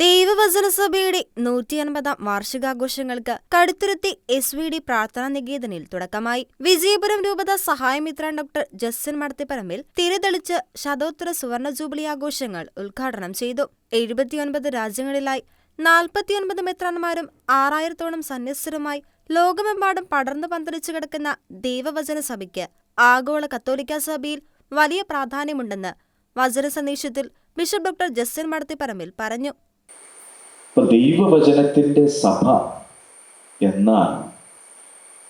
ദൈവവചന സഭയുടെ നൂറ്റി അൻപതാം വാർഷികാഘോഷങ്ങൾക്ക് Kaduthuruthy S V D Prarthana നികേതനിൽ തുടക്കമായി. വിജയപുരം രൂപത സഹായമിത്ര ഡോക്ടർ ജസ്റ്റിൻ മടത്തിപ്പറമ്പിൽ തിരിതെളിച്ച് ശതോത്തര സുവർണ ജൂബിലി ആഘോഷങ്ങൾ ഉദ്ഘാടനം ചെയ്തു. എഴുപത്തിയൊൻപത് രാജ്യങ്ങളിലായി നാൽപ്പത്തിയൊൻപത് മെത്രാന്മാരും ആറായിരത്തോളം സന്യസ്തരുമായി ലോകമെമ്പാടും പടർന്നു പന്തലിച്ചു കിടക്കുന്ന ദൈവവചന സഭയ്ക്ക് ആഗോള കത്തോലിക്ക സഭയിൽ വലിയ പ്രാധാന്യമുണ്ടെന്ന് വചന സന്ദേശത്തിൽ ബിഷപ്പ് ഡോക്ടർ ജസ്റ്റിൻ മടത്തിപ്പറമ്പിൽ പറഞ്ഞു. ഇപ്പൊ ദൈവവചനത്തിന്റെ സഭ എന്നാൽ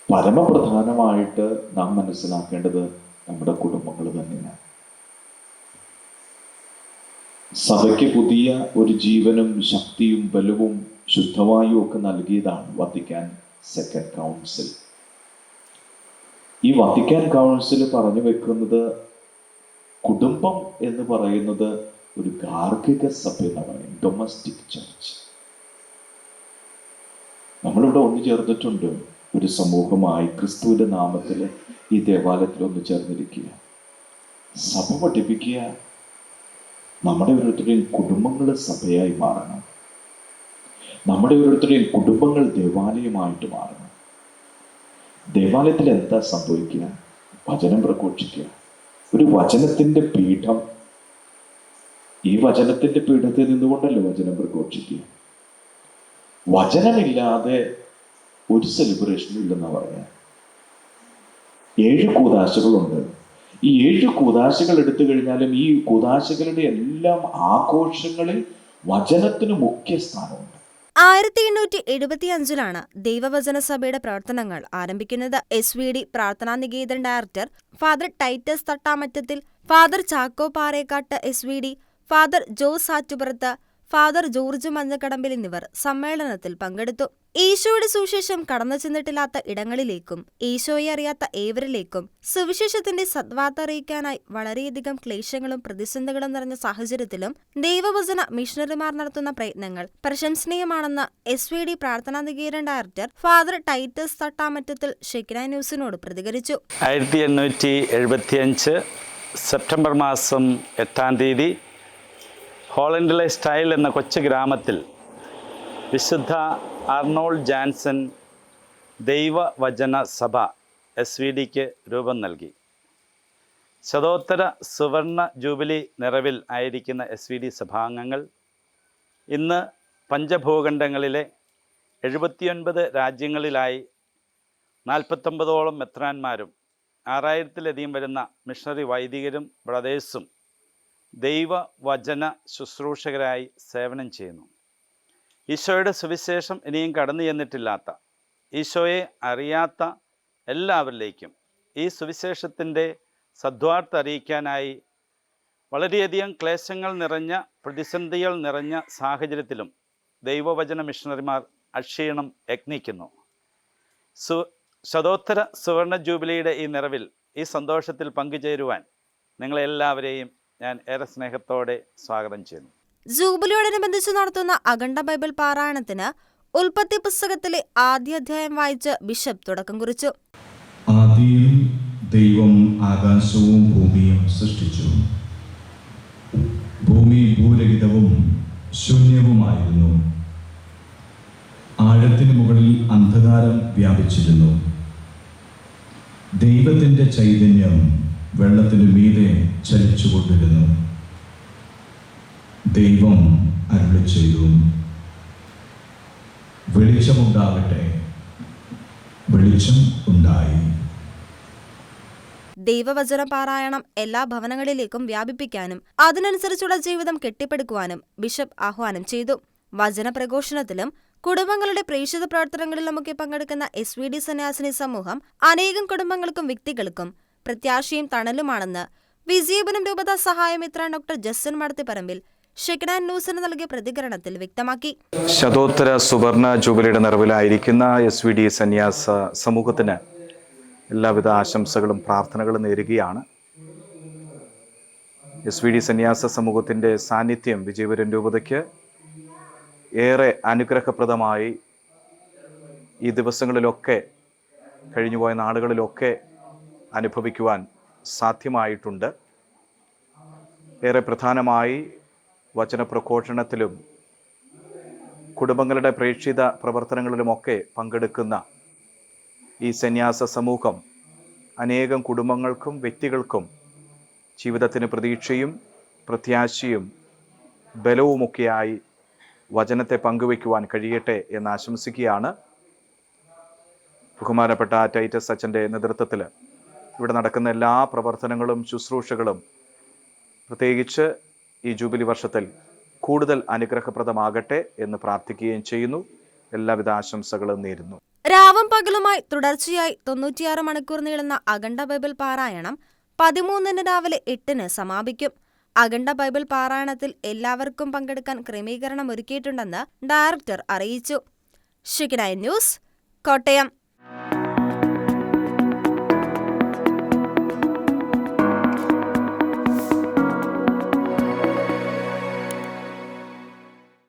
പരമപ്രധാനമായിട്ട് നാം മനസ്സിലാക്കേണ്ടത് നമ്മുടെ കുടുംബങ്ങൾ തന്നെയാണ്. സഭയ്ക്ക് പുതിയ ഒരു ജീവനും ശക്തിയും ബലവും ശുദ്ധവായുവും ഒക്കെ നൽകിയതാണ് വത്തിക്കാൻ സെക്കൻഡ് കൗൺസിൽ ഈ വത്തിക്കാൻ കൗൺസിൽ പറഞ്ഞു വെക്കുന്നത് കുടുംബം എന്ന് പറയുന്നത് ഒരു ഗാർഹിക സഭ എന്ന് പറയും ഡൊമസ്റ്റിക് ചർച്ച് ചേർന്നിട്ടുണ്ട്. ഒരു സമൂഹമായി ക്രിസ്തുവിന്റെ നാമത്തിൽ ഈ ദേവാലയത്തിൽ ഒന്ന് ചേർന്നിരിക്കുക. സഭ പഠിപ്പിക്കുക. നമ്മുടെ ഓരോരുത്തരുടെയും കുടുംബങ്ങൾ സഭയായി മാറണം. നമ്മുടെ ഓരോരുത്തരുടെയും കുടുംബങ്ങൾ ദേവാലയമായിട്ട് മാറണം. ദേവാലയത്തിൽ എന്താ സംഭവിക്കുക? വചനം പ്രഘോഷിക്കുക. ഒരു വചനത്തിന്റെ പീഠം. ഈ വചനത്തിന്റെ പീഠത്തിൽ നിന്നുകൊണ്ടല്ലോ വചനം പ്രഘോഷിക്കുക? വചനമില്ലാതെ ഒരു സെലിബ്രേഷനും ഇല്ലെന്നാണ് പറയാം ഏഴ് കൂതാശകളുണ്ട്. ഈ ഏഴ് കൂതാശകൾ എടുത്തു കഴിഞ്ഞാലും ഈ കൂതാശകളുടെ എല്ലാം ആഘോഷങ്ങളിൽ വചനത്തിന് മുഖ്യ സ്ഥാനമുണ്ട്. ആയിരത്തി എണ്ണൂറ്റി എഴുപത്തി അഞ്ചിലാണ് ദൈവവചന സഭയുടെ പ്രവർത്തനങ്ങൾ ആരംഭിക്കുന്നത്. S V D Prarthana Niketan director father Titus Thattamattathil father Chacko Parekkattu S V D father Jose Attupurath father George Manjakadambil എന്നിവർ സമ്മേളനത്തിൽ പങ്കെടുത്തു. ഈശോയുടെ സുവിശേഷം കടന്നു ചെന്നിട്ടില്ലാത്ത ഇടങ്ങളിലേക്കും ഈശോയെ അറിയാത്ത ഏവരിലേക്കും സുവിശേഷത്തിന്റെ സദ്വാർത്ത അറിയിക്കാനായി വളരെയധികം ക്ലേശങ്ങളും പ്രതിസന്ധികളും നിറഞ്ഞ സാഹചര്യത്തിലും ദൈവവചന മിഷണറിമാർ നടത്തുന്ന പ്രയത്നങ്ങൾ പ്രശംസനീയമാണെന്ന് S V D Prarthana Niketan director father Titus Thattamattathil Shekinah ന്യൂസിനോട് പ്രതികരിച്ചു. ആയിരത്തി എണ്ണൂറ്റി എഴുപത്തിയഞ്ച് സെപ്റ്റംബർ മാസം എട്ടാം തീയതി ഹോളണ്ടിലെ സ്റ്റൈൽ എന്ന കൊച്ചു ഗ്രാമത്തിൽ വിശുദ്ധ അർണോൾ ജാൻസൺ ദൈവവചന സഭ എസ് വി ഡിക്ക് രൂപം നൽകി. ശതോത്തര സുവർണ ജൂബിലി നിറവിൽ ആയിരിക്കുന്ന എസ് വി ഡി സഭാംഗങ്ങൾ ഇന്ന് പഞ്ചഭൂഖണ്ഡങ്ങളിലെ എഴുപത്തിയൊൻപത് രാജ്യങ്ങളിലായി നാൽപ്പത്തൊമ്പതോളം മെത്രാന്മാരും ആറായിരത്തിലധികം വരുന്ന മിഷണറി വൈദികരും ബ്രദേഴ്സും ദൈവവചന ശുശ്രൂഷകരായി സേവനം ചെയ്യുന്നു. ഈശോയുടെ സുവിശേഷം ഇനിയും കടന്നു ചെന്നിട്ടില്ലാത്ത ഈശോയെ അറിയാത്ത എല്ലാവരിലേക്കും ഈ സുവിശേഷത്തിന്റെ സദ്വാർത്ത അറിയിക്കാനായി വളരെയധികം ക്ലേശങ്ങൾ നിറഞ്ഞ പ്രതിസന്ധികൾ നിറഞ്ഞ സാഹചര്യത്തിലും ദൈവവചന മിഷണറിമാർ അക്ഷീണം യത്നിക്കുന്നു സു ശതോത്തര സുവർണ ജൂബിലിയുടെ ഈ നിറവിൽ ഈ സന്തോഷത്തിൽ പങ്കുചേരുവാൻ നിങ്ങളെല്ലാവരെയും ഞാൻ ഏറെ സ്നേഹത്തോടെ സ്വാഗതം ചെയ്യുന്നു. ജൂബിലിയോടനുബന്ധിച്ച് നടത്തുന്ന അഖണ്ഡ ബൈബിൾ പാരായണത്തിന് ഉൽപ്പത്തി പുസ്തകത്തിലെ ആദ്യ അധ്യായം വായിച്ച് ബിഷപ്പ് തുടക്കം കുറിച്ചു. ആദ്യം ദൈവം ആകാശവും ഭൂമിയും സൃഷ്ടിച്ചു. ഭൂമി ഭൂരഹിതവും ശൂന്യവുമായിരുന്നു. ആഴത്തിന് മുകളിൽ അന്ധകാരം വ്യാപിച്ചിരുന്നു. ദൈവത്തിന്റെ ചൈതന്യം വെള്ളത്തിന് മീതെ ചലിച്ചുകൊണ്ടിരുന്നു. ദൈവം അരുളി ചെയ്തു. വെളിച്ചമുണ്ടാകട്ടെ. വെളിച്ചം ഉണ്ടായി ദൈവവചന പാരായണം എല്ലാ ഭവനങ്ങളിലേക്കും വ്യാപിപ്പിക്കാനും അതിനനുസരിച്ചുള്ള ജീവിതം കെട്ടിപ്പടുക്കുവാനും ബിഷപ്പ് ആഹ്വാനം ചെയ്തു. വചന പ്രഘോഷണത്തിലും കുടുംബങ്ങളുടെ പ്രേക്ഷിത പ്രവർത്തനങ്ങളിലുമൊക്കെ പങ്കെടുക്കുന്ന എസ് വി ഡി സന്യാസിനി സമൂഹം അനേകം കുടുംബങ്ങൾക്കും വ്യക്തികൾക്കും പ്രത്യാശയും തണലുമാണെന്ന് വിജയപുരം രൂപത സഹായമിത്ര ഡോക്ടർ ജസ്സൻ മടത്തിപ്പറമ്പിൽ ഷെക്നാൻ ന്യൂസിന് നൽകിയ പ്രതികരണത്തിൽ വ്യക്തമാക്കി. ശതോത്തര സുവർണ ജൂബിലിയുടെ നിറവിലായിരിക്കുന്ന എസ് വി ഡി സന്യാസ സമൂഹത്തിന് എല്ലാവിധ ആശംസകളും പ്രാർത്ഥനകളും നേരുകയാണ്. എസ് വി ഡി സന്യാസ സമൂഹത്തിന്റെ സാന്നിധ്യം വിജയപുരം രൂപതയ്ക്ക് ഏറെ അനുഗ്രഹപ്രദമായി ഈ ദിവസങ്ങളിലൊക്കെ കഴിഞ്ഞുപോയ നാളുകളിലൊക്കെ അനുഭവിക്കുവാൻ സാധ്യമായിട്ടുണ്ട്. ഏറെ പ്രധാനമായി വചനപ്രഘോഷണത്തിലും കുടുംബങ്ങളുടെ പ്രേക്ഷിത പ്രവർത്തനങ്ങളിലുമൊക്കെ പങ്കെടുക്കുന്ന ഈ സന്യാസ സമൂഹം അനേകം കുടുംബങ്ങൾക്കും വ്യക്തികൾക്കും ജീവിതത്തിന് പ്രതീക്ഷയും പ്രത്യാശയും ബലവുമൊക്കെയായി വചനത്തെ പങ്കുവയ്ക്കുവാൻ കഴിയട്ടെ എന്ന് ആശംസിക്കുകയാണ് ബഹുമാനപ്പെട്ട ടൈറ്റസ് അച്ഛന്റെ നേതൃത്വത്തിൽ. ഇവിടെ നടക്കുന്ന എല്ലാ പ്രവർത്തനങ്ങളും ശുശ്രൂഷകളും പ്രത്യേകിച്ച് ഈ ജൂബിലി വർഷത്തിൽ കൂടുതൽ അനുഗ്രഹപ്രദമാകട്ടെ എന്ന് പ്രാർത്ഥിക്കുകയും ചെയ്യുന്നു. എല്ലാവിധ ആശംസകളും നേരുന്നു. രാവും പകലുമായി തുടർച്ചയായി തൊണ്ണൂറ്റിയാറ് മണിക്കൂർ നീളുന്ന അഖണ്ഡ ബൈബിൾ പാരായണം പതിമൂന്നിന് രാവിലെ എട്ടിന് സമാപിക്കും. അഖണ്ഡ ബൈബിൾ പാരായണത്തിൽ എല്ലാവർക്കും പങ്കെടുക്കാൻ ക്രമീകരണം ഒരുക്കിയിട്ടുണ്ടെന്ന് ഡയറക്ടർ അറിയിച്ചു. ഷിക്കിനായി ന്യൂസ് കോട്ടയം.